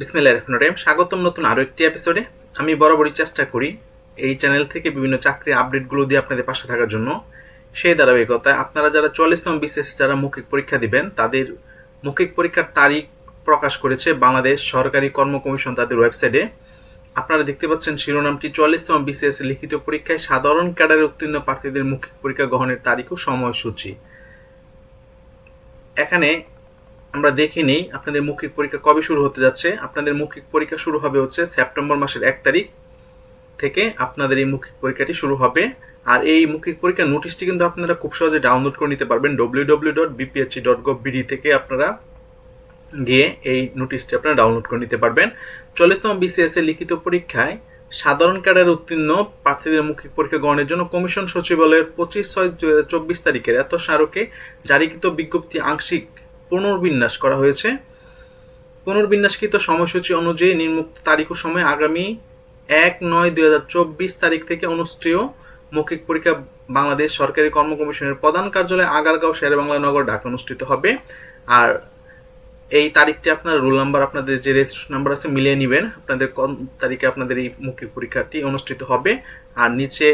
বিসমিল্লাহ রহমান রহিম। স্বাগতম নতুন আরও একটি এপিসোডে আমি বরাবরই চেষ্টা করি এই চ্যানেল থেকে বিভিন্ন চাকরির আপডেটগুলো দিয়ে আপনাদের পাশে থাকার জন্য। সেই ধারাবাহিকতায় আপনারা যারা চল্লিশতম বিশেষ যারা মৌখিক পরীক্ষা দিবেন, তাদের মৌখিক পরীক্ষার তারিখ প্রকাশ করেছে বাংলাদেশ সরকারি কর্ম কমিশন তাদের ওয়েবসাইটে আপনারা দেখতে পাচ্ছেন শিরোনামটি চুয়াল্লিশতম বিসিএস লিখিত পরীক্ষায় সাধারণ ক্যাডারে উত্তীর্ণ প্রার্থীদের মৌখিক পরীক্ষা গ্রহণের তারিখ ও সময়সূচি। এখানে আমরা দেখে নিই আপনাদের মৌখিক পরীক্ষা কবে শুরু হতে যাচ্ছে। আপনাদের মৌখিক পরীক্ষা শুরু হবে হচ্ছে সেপ্টেম্বর মাসের এক তারিখ থেকে আপনাদের এই মৌখিক পরীক্ষাটি শুরু হবে। আর এই মৌখিক পরীক্ষার নোটিশটি কিন্তু আপনারা খুব সহজে ডাউনলোড করে নিতে পারবেন W W dot BPSC dot gov BD থেকে আপনারা গিয়ে এই নোটিশটি আপনারা ডাউনলোড করে নিতে পারবেন। চল্লিশতম বিসিএস এর লিখিত পরীক্ষায় সাধারণ ক্যাডার উত্তীর্ণ প্রার্থীদের মৌখিক পরীক্ষা গ্রহণের জন্য কমিশন সচিবালয়ের পঁচিশ ছয় চব্বিশ তারিখের এত স্মারকে জারিকৃত বিজ্ঞপ্তি আংশিক পুনর্বিন্যাস করা হয়েছে। পুনর্বিন্যাসকৃত সময়সূচি অনুযায়ী নির্মুক্ত তারিখ ও সময় আগামী এক নয় দুই হাজার চব্বিশ তারিখ থেকে অনুষ্ঠেয় মৌখিক পরীক্ষা বাংলাদেশ সরকারি কর্ম কমিশনের প্রধান কার্যালয় আগারগাঁও শের বাংলা নগর, ঢাকা অনুষ্ঠিত হবে। আর এই তারিখটি আপনার রোল নাম্বার, আপনাদের যে রেজিস্ট্রেশন নাম্বার আছে মিলিয়ে নেবেন। আপনাদের কোন তারিখে আপনাদের এই মৌখিক পরীক্ষাটি অনুষ্ঠিত হবে। আর নিচে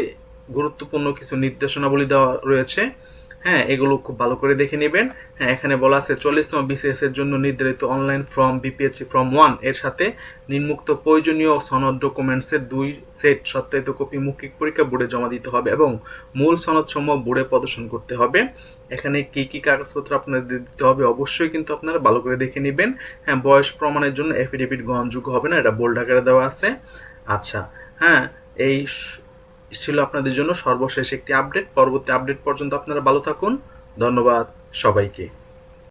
গুরুত্বপূর্ণ কিছু নির্দেশনাবলী দেওয়া রয়েছে। হ্যাঁ এগুলো খুব ভালো করে দেখে নেবেন। হ্যাঁ এখানে বলা আছে চল্লিশতম বিসিএস এর জন্য নির্ধারিত অনলাইন ফর্ম বিপিএসসি ফর্ম ওয়ানের সাথে নিম্মুক্ত প্রয়োজনীয় সনদ ডকুমেন্টসের দুই সেট সত্যায়িত কপি মৌখিক পরীক্ষা বোর্ডে জমা দিতে হবে এবং মূল সনদ সমূহ বোর্ডে প্রদর্শন করতে হবে। এখানে কি কি কাগজপত্র আপনাদের দিতে হবে অবশ্যই কিন্তু আপনারা ভালো করে দেখে নেবেন। হ্যাঁ বয়স প্রমাণের জন্য এফিডেভিট গ্রহণযোগ্য হবে না, এটা বোল্ড আকারে দেওয়া আছে। আচ্ছা হ্যাঁ এই ছিল আপনাদের জন্য সর্বশেষ একটি আপডেট পরবর্তী আপডেট পর্যন্ত আপনারা ভালো থাকুন। ধন্যবাদ সবাইকে।